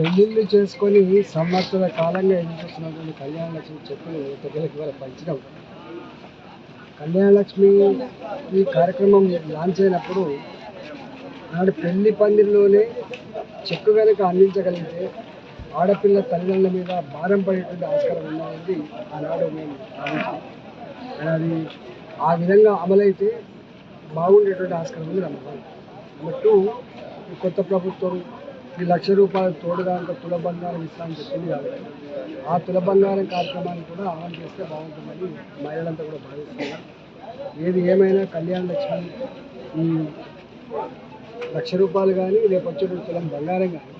పెళ్ళిళ్ళు చేసుకొని సంవత్సర కాలంగా ఎదురు చూస్తున్నటువంటి కళ్యాణ లక్ష్మి చెప్పులు ప్రజలకు ఇవాళ పంచడం. కళ్యాణ లక్ష్మి ఈ కార్యక్రమం లాంచ్ అయినప్పుడు నాడు పెళ్ళి పందిరిలోనే చెక్కు కనుక అందించగలిగితే ఆడపిల్ల తల్లిదండ్రుల మీద భారం పడేటువంటి ఆస్కారం ఉన్నది ఆనాడు మేము అది ఆ విధంగా అమలైతే బాగుండేటువంటి ఆస్కారం ఉంది నమ్మకం నెంబర్ టూ కొత్త ప్రభుత్వం ఈ లక్ష రూపాయలు తోడుగా ఇంకా తుల బంగారం ఇస్తామని చెప్పింది కాబట్టి ఆ తుల బంగారం కార్యక్రమాన్ని కూడా అమలు చేస్తే బాగుంటుందని మహిళలంతా కూడా భావిస్తున్నారు. ఏది ఏమైనా కళ్యాణ లక్ష్మి ఈ లక్ష రూపాయలు కానీ రేపు వచ్చేటువంటి తులం బంగారం కానీ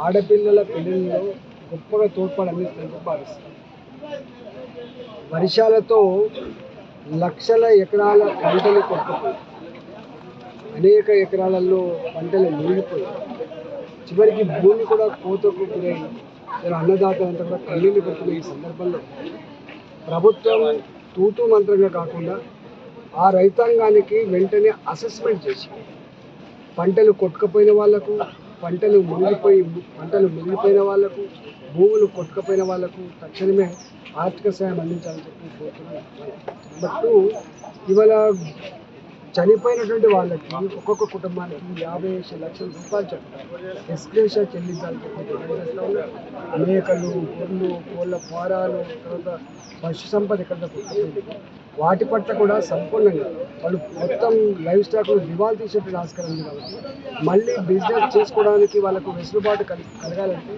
ఆడపిల్లల పెళ్ళిళ్ళలో గొప్పగా తోడ్పాటు అందిస్తుందని భావిస్తారు వర్షాలతో లక్షల ఎకరాల పంటలు కొట్టుకుపోయి అనేక ఎకరాలలో పంటలు మునిగిపోయి చివరికి భూమి కూడా కోతకు గురై ఇలా అన్నదాతలంతా కూడా కన్నీళ్ళు పెట్టుకునే ఈ సందర్భంలో ప్రభుత్వం తూతూ మంత్రంగా కాకుండా ఆ రైతాంగానికి వెంటనే అసెస్మెంట్ చేసి పంటలు కొట్టుకపోయిన వాళ్ళకు పంటలు మునిగిపోయి పంటలు మునిగిపోయిన వాళ్ళకు భూములు కొట్టుకపోయిన వాళ్ళకు తక్షణమే ఆర్థిక సాయం అందించాలని చెప్పి కోరుతున్నాను నెంబర్ ఇవాళ చనిపోయినటువంటి వాళ్ళకి ఒక్కొక్క కుటుంబానికి యాభై లక్షల రూపాయలు చెప్తారు. ఎస్క్రేషా చెల్లించాలని మేకలు గొర్రెలు కోళ్ళ ఫారాలు తర్వాత పశు సంపద ఇక్కడ వాటి పట్ల కూడా సంపూర్ణంగా వాళ్ళు మొత్తం లైఫ్ స్టాక్లు దివాలు తీసేటువంటి ఆస్కారం ఉంది కాబట్టి మళ్ళీ బిజినెస్ చేసుకోవడానికి వాళ్ళకు వెసులుబాటు కలి కలగాలంటే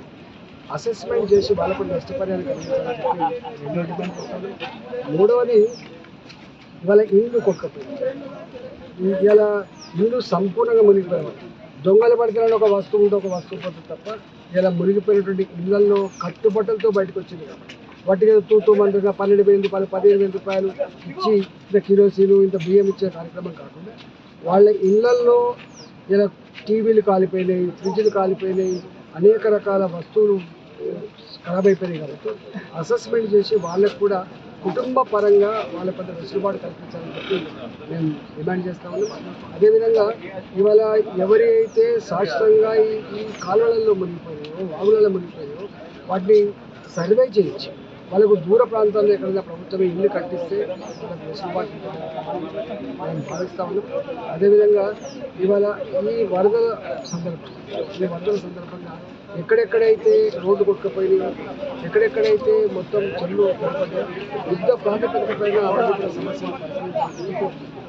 అసెస్మెంట్ చేసి వాళ్ళకు నష్టపరిహారం కలిగించాలని చెప్పి మూడవది ఇవాళ ఇల్లు కొట్టకపోయింది ఇలా ఇల్లు సంపూర్ణంగా మునిగిపోయాయి దొంగలు పడితే ఒక వస్తువు ఉంటే ఒక వస్తువు పోతుంది తప్ప ఇలా మునిగిపోయినటువంటి ఇళ్ళలో కట్టుబట్టలతో బయటకు వచ్చింది కాబట్టి. వాటికి ఏదో తూతూ మందిగా పన్నెండు వేల రూపాయలు పదిహేను వేల రూపాయలు ఇచ్చి ఇంత కిరోసిన్ ఇంత బియ్యం ఇచ్చే కార్యక్రమం కాకుండా వాళ్ళ ఇళ్ళల్లో ఇలా టీవీలు కాలిపోయినాయి ఫ్రిడ్జ్లు కాలిపోయినాయి అనేక రకాల వస్తువులు ఖరాబ్ అయిపోయినాయి కాబట్టి అసెస్మెంట్ చేసి వాళ్ళకు కూడా కుటుంబ పరంగా వాళ్ళ కొంత వెసులుబాటు కల్పించాలని చెప్పి మేము డిమాండ్ చేస్తా ఉన్నాం. అదేవిధంగా ఇవాళ ఎవరి అయితే శాశ్వతంగా ఈ ఈ కాలువలలో మునిగిపోయాయో వాగులలో మునిగిపోయాయో వాటిని సర్వే చేయించి వాళ్ళకు దూర ప్రాంతాల్లో ఎక్కడైనా ప్రభుత్వమే ఇల్లు కట్టిస్తే వాళ్ళకి వెసులుబాటు మనం భావిస్తా ఉన్నాం అదేవిధంగా ఇవాళ ఈ వరదల సందర్భం ఈ వరదల సందర్భంగా ఎక్కడెక్కడైతే రోడ్డు కొట్టుకుపోయినాయి ఎక్కడెక్కడైతే మొత్తం చెల్లు ఏర్పడ్డాయో యుద్ధ ప్రాతిపదిక పైన సమస్యలు